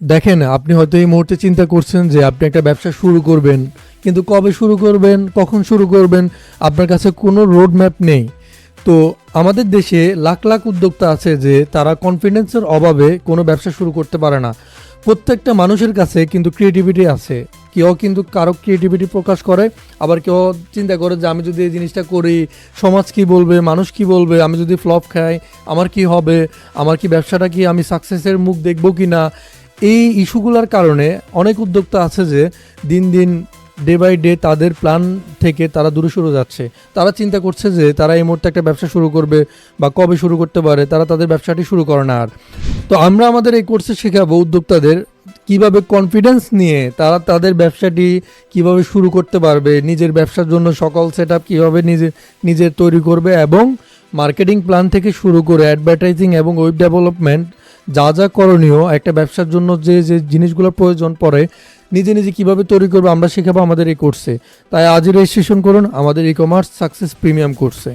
দেখেন, আপনি হয়তো এই মুহূর্তে চিন্তা করছেন যে আপনি একটা ব্যবসা শুরু করবেন, কিন্তু কবে শুরু করবেন, কখন শুরু করবেন, আপনার কাছে কোনো রোড ম্যাপ নেই। তো আমাদের দেশে লাখ লাখ উদ্যোক্তা আছে যে তারা কনফিডেন্সের অভাবে কোনো ব্যবসা শুরু করতে পারে না। প্রত্যেকটা মানুষের কাছে কিন্তু ক্রিয়েটিভিটি আছে। কেউ কিন্তু কারও ক্রিয়েটিভিটি প্রকাশ করে, আবার কেউ চিন্তা করে যে আমি যদি এই জিনিসটা করি, সমাজ কি বলবে, মানুষ কি বলবে, আমি যদি ফ্লপ খাই, আমার কি হবে, আমার কি ব্যবসাটা কি আমি সাকসেসের মুখ দেখব কি না এই ইস্যুগুলোর কারণে অনেক উদ্যোক্তা আছে যে দিন দিন ডে বাই ডে তাদের প্ল্যান থেকে তারা দূরে সরে যাচ্ছে। তারা চিন্তা করছে যে তারা এই মুহূর্তে একটা ব্যবসা শুরু করবে বা কবে শুরু করতে পারে, তারা তাদের ব্যবসাটি শুরু করে না আর। তো আমরা আমাদের এই কোর্সে শেখাবো উদ্যোক্তাদের কীভাবে কনফিডেন্স নিয়ে তারা তাদের ব্যবসাটি কীভাবে শুরু করতে পারবে, নিজের ব্যবসার জন্য সকল সেট আপ কীভাবে নিজে নিজের তৈরি করবে এবং মার্কেটিং প্ল্যান থেকে শুরু করে অ্যাডভার্টাইজিং এবং ওয়েব ডেভেলপমেন্ট যা যা করণীয়, একটা ব্যবসার জন্য যে যে জিনিসগুলো প্রয়োজন পড়ে, নিজে নিজে কীভাবে তৈরি করবে, আমরা শেখাবো আমাদের এই কোর্সে তাই আজই রেজিস্ট্রেশন করুন, আমাদের ই কমার্স সাকসেস প্রিমিয়াম কোর্সে